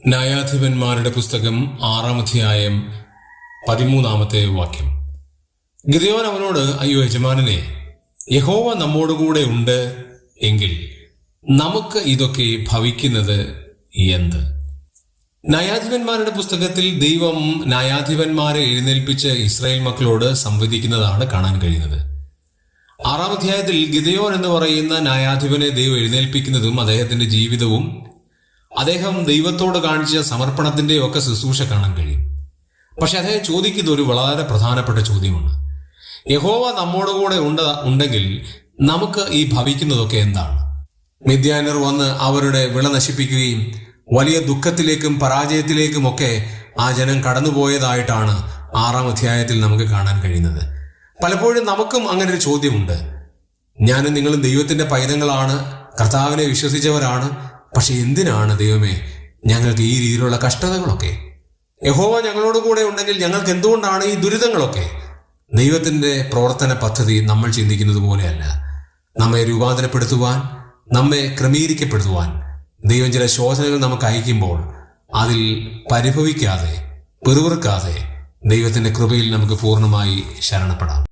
ന്യായാധിപന്മാരുടെ പുസ്തകം ആറാം അധ്യായം പതിമൂന്നാമത്തെ വാക്യം. ഗിദയോൻ അവനോട് അയ്യോ യജമാനനെ യഹോവ നമ്മോടുകൂടെ ഉണ്ട് എങ്കിൽ നമുക്ക് ഇതൊക്കെ ഭവിക്കുന്നത് എന്ത്? ന്യായാധിപന്മാരുടെ പുസ്തകത്തിൽ ദൈവം ന്യായാധിപന്മാരെ എഴുന്നേൽപ്പിച്ച് ഇസ്രായേൽ മക്കളോട് സംവദിക്കുന്നതാണ് കാണാൻ കഴിയുന്നത്. ആറാം അധ്യായത്തിൽ ഗിതയോൻ എന്ന് പറയുന്ന ന്യായാധിപനെ ദൈവം എഴുന്നേൽപ്പിക്കുന്നതും അദ്ദേഹത്തിന്റെ ജീവിതവും അദ്ദേഹം ദൈവത്തോട് കാണിച്ച സമർപ്പണത്തിന്റെ ഒക്കെ ശുശ്രൂഷ കാണാൻ കഴിയും. പക്ഷെ അദ്ദേഹം ചോദിക്കുന്ന ഒരു വളരെ പ്രധാനപ്പെട്ട ചോദ്യമാണ്. യഹോവ നമ്മോടുകൂടെ ഉണ്ട ഉണ്ടെങ്കിൽ നമുക്ക് ഈ ഭവിക്കുന്നതൊക്കെ എന്താണ്? മിഥ്യാനർ വന്ന് അവരുടെ വിള നശിപ്പിക്കുകയും വലിയ ദുഃഖത്തിലേക്കും പരാജയത്തിലേക്കും ഒക്കെ ആ ജനം കടന്നുപോയതായിട്ടാണ് ആറാം അധ്യായത്തിൽ നമുക്ക് കാണാൻ കഴിയുന്നത്. പലപ്പോഴും നമുക്കും അങ്ങനെ ഒരു ചോദ്യമുണ്ട്. ഞാനും നിങ്ങളും ദൈവത്തിന്റെ പൈതങ്ങളാണ് കർത്താവിനെ വിശ്വസിച്ചവരാണ് പക്ഷെ എന്തിനാണ് ദൈവമേ ഞങ്ങൾക്ക് ഈ രീതിയിലുള്ള കഷ്ടതകളൊക്കെ? യഹോവ ഞങ്ങളോട് കൂടെ ഉണ്ടെങ്കിൽ ഞങ്ങൾക്ക് എന്തുകൊണ്ടാണ് ഈ ദുരിതങ്ങളൊക്കെ? ദൈവത്തിന്റെ പ്രവർത്തന പദ്ധതി നമ്മൾ ചിന്തിക്കുന്നത് പോലെയല്ല. നമ്മെ രൂപാന്തരപ്പെടുത്തുവാൻ നമ്മെ ക്രമീകരിക്കപ്പെടുത്തുവാൻ ദൈവം ചില ശോധനകൾ നമുക്ക് അയക്കുമ്പോൾ അതിൽ പരിഭവിക്കാതെ പെറുവിറുക്കാതെ ദൈവത്തിന്റെ കൃപയിൽ നമുക്ക് പൂർണമായി ശരണപ്പെടാം.